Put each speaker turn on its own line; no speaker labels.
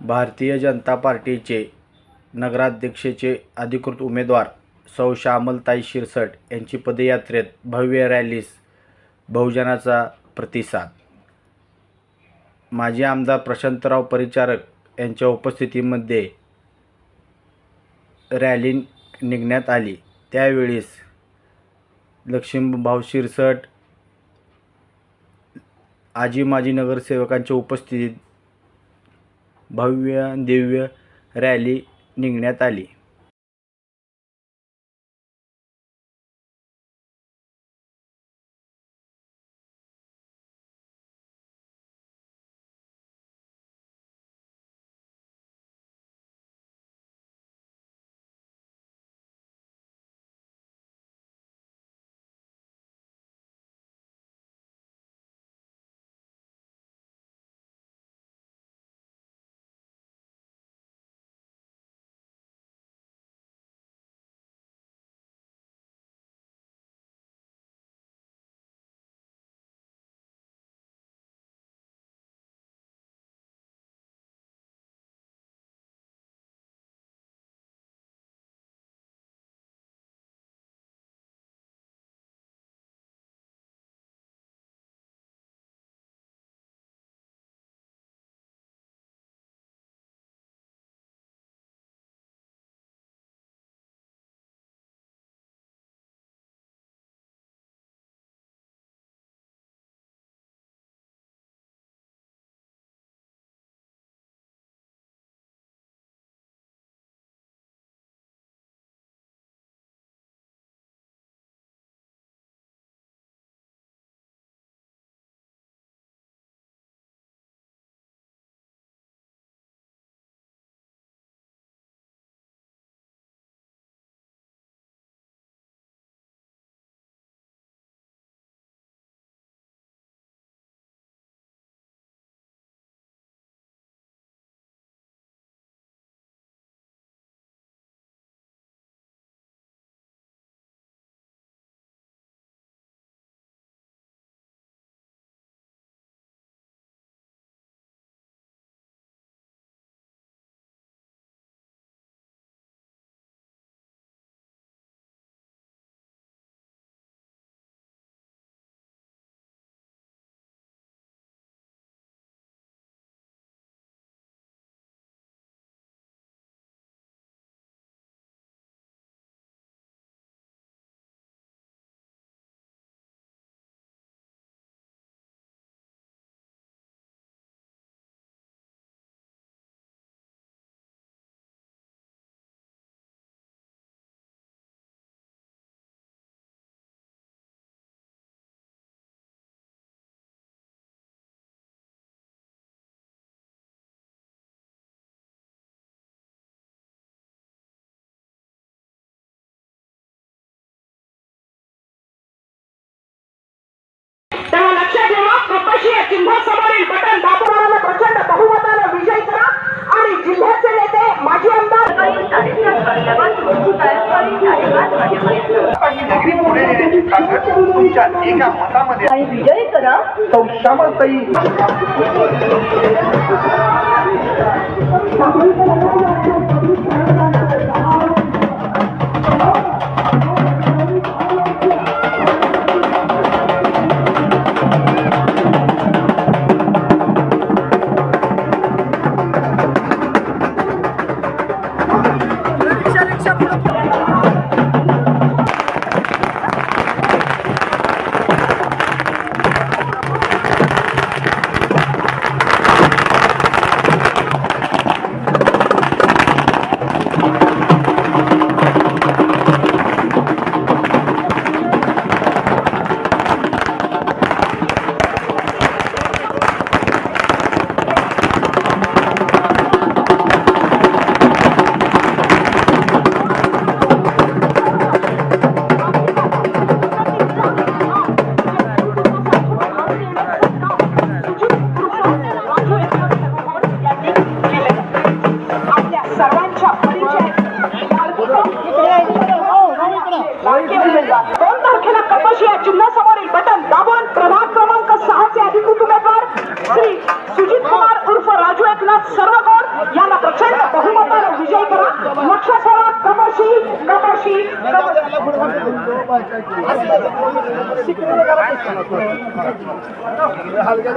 भारतीय जनता पार्टीचे नगराध्यक्षेचे अधिकृत उमेदवार सौ श्यामलताई शिरसट यांची पदयात्रेत भव्य रॅलीस बहुजनाचा प्रतिसाद. माजी आमदार प्रशांतराव परिचारक यांच्या उपस्थितीमध्ये रॅली निघण्यात आली. त्यावेळेस लक्ष्मीभाऊ शिरसट आजी माजी नगरसेवकांच्या उपस्थितीत भव्य दिव्य रॅली निघण्यात आली.
तुमच्या एका मतामध्ये
आणि विजयी करा.
सौ श्यामलताई
হালকা